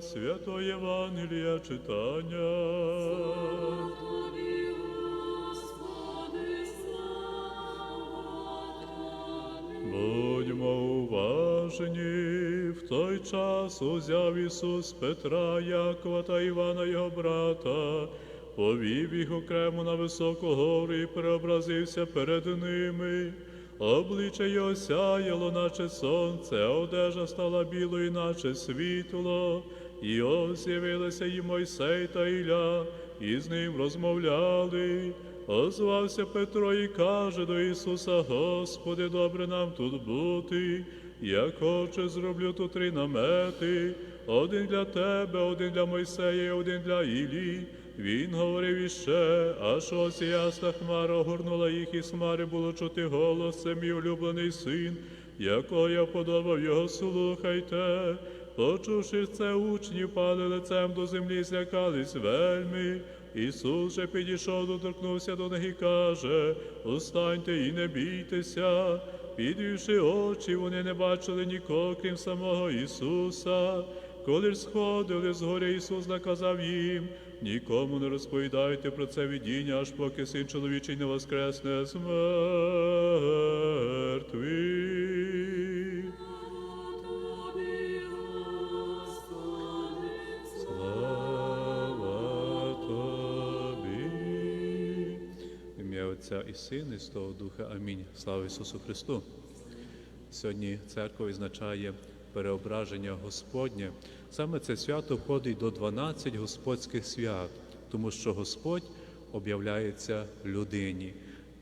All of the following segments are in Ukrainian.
Свято Євангелія читання. Тобі, Господи, Будьмо уважні, в той час узяв Ісус Петра, Якова та Івана його брата, повів їх окремо на високу гору і преобразився перед ними. Обличчя його сяяло, наче сонце, одежа стала білою, наче світло. І ось з'явилися і Мойсей та Ілля, і з ним розмовляли. Озвався Петро і каже до Ісуса, Господи, добре нам тут бути. Я хоче, зроблю тут три намети, один для тебе, один для Мойсея, один для Іллі. Він говорив іще, аж ось ясна хмара огорнула їх, і з хмари було чути голос, мій улюблений син, якого я подобав його, слухайте. Почувши це, учні впали лицем до землі, злякались вельми. Ісус же підійшов, доторкнувся до них і каже, устаньте і не бійтеся. Підвівши очі, вони не бачили нікого, крім самого Ісуса. Коли ж сходили з гори, Ісус наказав їм, нікому не розповідайте про це видіння, аж поки син чоловічий не воскресне з Господи, Слава. Ім'я Отця і Сина, і Святого Духа. Амінь. Слава Ісусу Христу. Сьогодні церква відзначає переображення Господнє. Саме це свято входить до 12 господських свят, тому що Господь об'являється людині.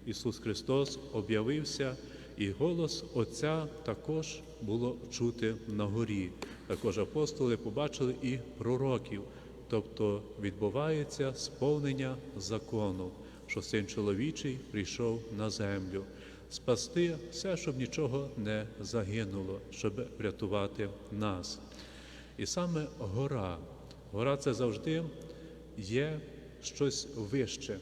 Ісус Христос об'явився, і голос Отця також було чути на горі. Також апостоли побачили і пророків, тобто відбувається сповнення закону, що син чоловічий прийшов на землю, спасти все, щоб нічого не загинуло, щоб врятувати нас. І саме гора. Гора це завжди є щось вище.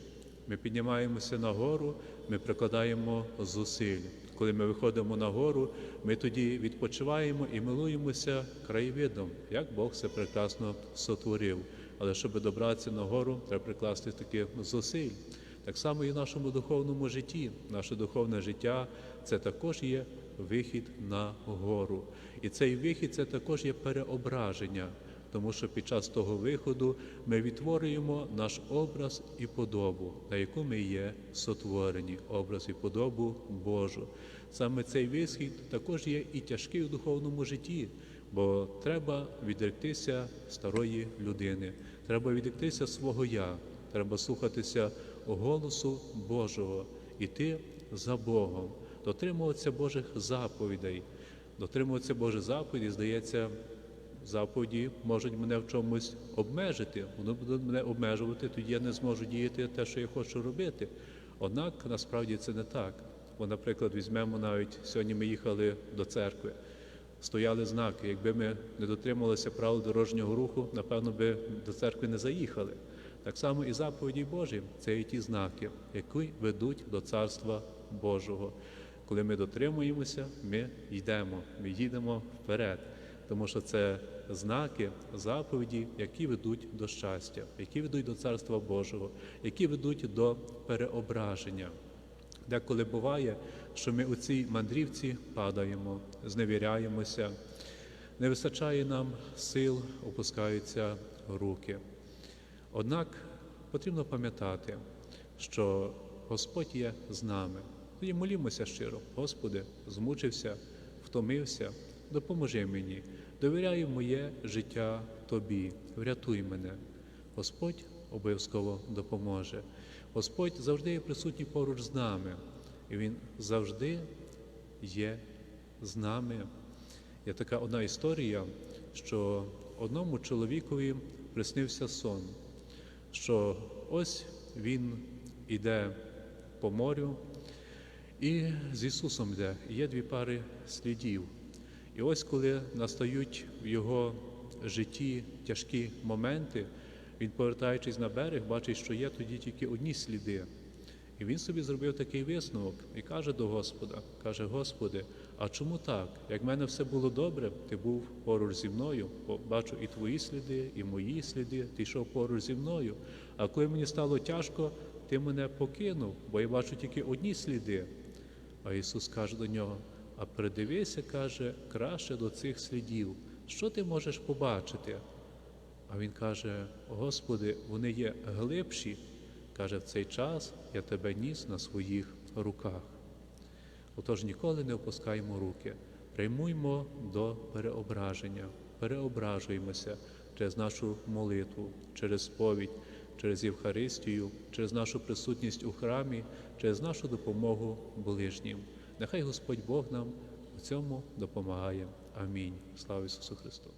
Ми піднімаємося на гору, ми прикладаємо зусиль. Коли ми виходимо на гору, ми тоді відпочиваємо і милуємося краєвидом, як Бог це прекрасно сотворив. Але щоб добратися на гору, треба прикласти таки зусиль. Так само і в нашому духовному житті. Наше духовне життя це також є вихід на гору. І цей вихід це також є переображення, тому що під час того виходу ми відтворюємо наш образ і подобу, на яку ми є сотворені, образ і подобу Божу. Саме цей вихід також є і тяжкий у духовному житті, бо треба відректися старої людини, треба відректися свого я, треба слухатися голосу Божого, іти за Богом, дотримуватися Божих заповідей. Дотримуватися Божих заповідей, здається, заповіді можуть мене в чомусь обмежити. Вони будуть мене обмежувати, тоді я не зможу діяти те, що я хочу робити. Однак насправді це не так. Бо, наприклад, візьмемо навіть сьогодні ми їхали до церкви, стояли знаки. Якби ми не дотримувалися правил дорожнього руху, напевно, би до церкви не заїхали. Так само і заповіді Божі це і ті знаки, які ведуть до Царства Божого. Коли ми дотримуємося, ми йдемо, ми їдемо вперед, тому що це знаки, заповіді, які ведуть до щастя, які ведуть до Царства Божого, які ведуть до переображення. Деколи буває, що ми у цій мандрівці падаємо, зневіряємося, не вистачає нам сил, опускаються руки. Однак потрібно пам'ятати, що Господь є з нами. Тоді молімося щиро, Господи, змучився, втомився, допоможи мені, довіряю моє життя Тобі, врятуй мене. Господь обов'язково допоможе. Господь завжди є присутній поруч з нами, і Він завжди є з нами. Є така одна історія, що одному чоловікові приснився сон, що ось він іде по морю і з Ісусом йде, є дві пари слідів. І ось коли настають в його житті тяжкі моменти, він, повертаючись на берег, бачить, що є тоді тільки одні сліди. І він собі зробив такий висновок і каже до Господа: каже, Господи, а чому так? Як в мене все було добре, ти був поруч зі мною, бо бачу і твої сліди, і мої сліди, ти йшов поруч зі мною. А коли мені стало тяжко, ти мене покинув, бо я бачу тільки одні сліди. А Ісус каже до нього: а придивися, каже, краще до цих слідів. Що ти можеш побачити? А він каже: Господи, вони є глибші. Каже, в цей час я тебе ніс на своїх руках. Отож ніколи не опускаємо руки, приймуймо до переображення, переображуємося через нашу молитву, через сповідь, через Євхаристію, через нашу присутність у храмі, через нашу допомогу ближнім. Нехай Господь Бог нам у цьому допомагає. Амінь. Слава Ісусу Христу!